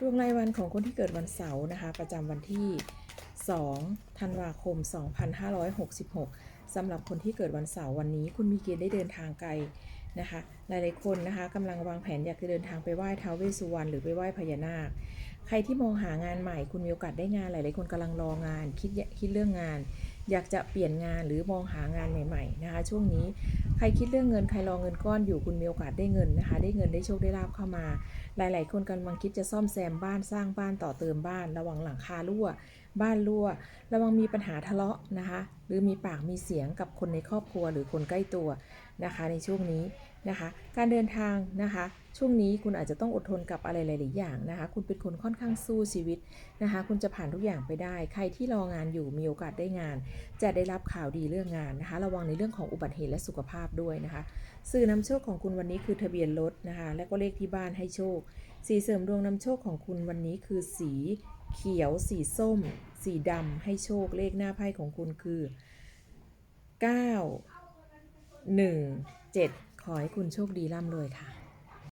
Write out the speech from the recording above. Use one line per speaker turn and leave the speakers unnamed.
ดวงรายวันของคนที่เกิดวันเสาร์นะคะ ประจำวันที่ 2 ธันวาคม 2566สำหรับคนที่เกิดวันเสาร์วันนี้ คุณมีเกณฑ์ได้เดินทางไกลนะคะ หลายๆคนนะคะกำลังวางแผนอยากจะเดินทางไปไหว้ท้าวเวสสุวรรณหรือไปไหว้พญานาค ใครที่มองหางานใหม่ คุณมีโอกาสได้งาน หลายๆคนกำลังรองาน คิดคิดเรื่องงาน อยากจะเปลี่ยนงานหรือมองหางานใหม่ๆนะคะ ช่วงนี้ใครคิดเรื่องเงินใครรอเงินก้อนอยู่คุณมีโอกาสได้เงินนะคะ ได้เงินได้โชคได้ลาบเข้ามา หลาย ๆ คนกำลังคิดจะซ่อมแซมบ้านสร้างบ้านต่อเติมบ้าน ระวังหลังคารั่ว บ้านรั่ว ระวังมีปัญหาทะเลาะนะคะ หรือมีปากมีเสียงกับคนในครอบครัวหรือคนใกล้ตัวนะคะ ในช่วงนี้นะคะ การเดินทางนะคะ ช่วงนี้คุณอาจจะต้องอดทนกับอะไรหลาย ๆ อย่างนะคะ คุณเป็นคนค่อนข้างสู้ชีวิตนะคะ คุณจะผ่านทุกอย่างไปได้ ใครที่รองานอยู่มีโอกาสได้งานจะได้รับข่าวดีเรื่องงานนะคะ ระวังในเรื่องของอุบัติเหตุและสุขภาพด้วยนะคะ สื่อนำโชคของคุณวันนี้คือทะเบียนรถนะคะ และก็เลขที่บ้านให้โชค สีเสริมดวงนำโชคของคุณวันนี้คือสีเขียว สีส้ม สีดำให้โชค เลขหน้าไพ่ของคุณคือ 9 1 7 ขอให้คุณโชคดีร่ำรวยค่ะ